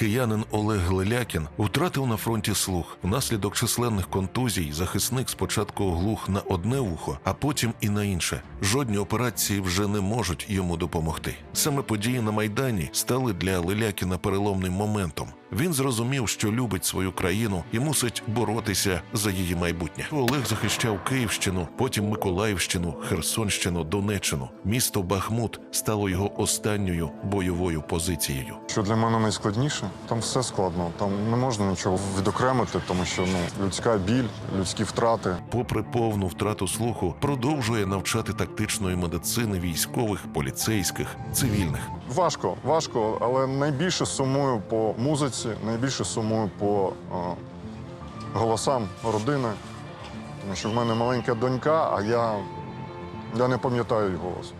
Киянин Олег Лелякін втратив на фронті слух. Внаслідок численних контузій захисник спочатку оглух на одне вухо, а потім і на інше. Жодні операції вже не можуть йому допомогти. Саме події на майдані стали для Лелякіна переломним моментом. Він зрозумів, що любить свою країну і мусить боротися за її майбутнє. Олег захищав Київщину, потім Миколаївщину, Херсонщину, Донеччину. Місто Бахмут стало його останньою бойовою позицією. Що для мене найскладніше, там все складно. Там не можна нічого відокремити, тому що ну людська біль, людські втрати. Попри повну втрату слуху, продовжує навчати тактичної медицини військових, поліцейських, цивільних. Важко, важко, але найбільше сумую по музиці, найбільше сумую по е, голосам родини. Тому що в мене маленька донька, а я, я не пам'ятаю її голос.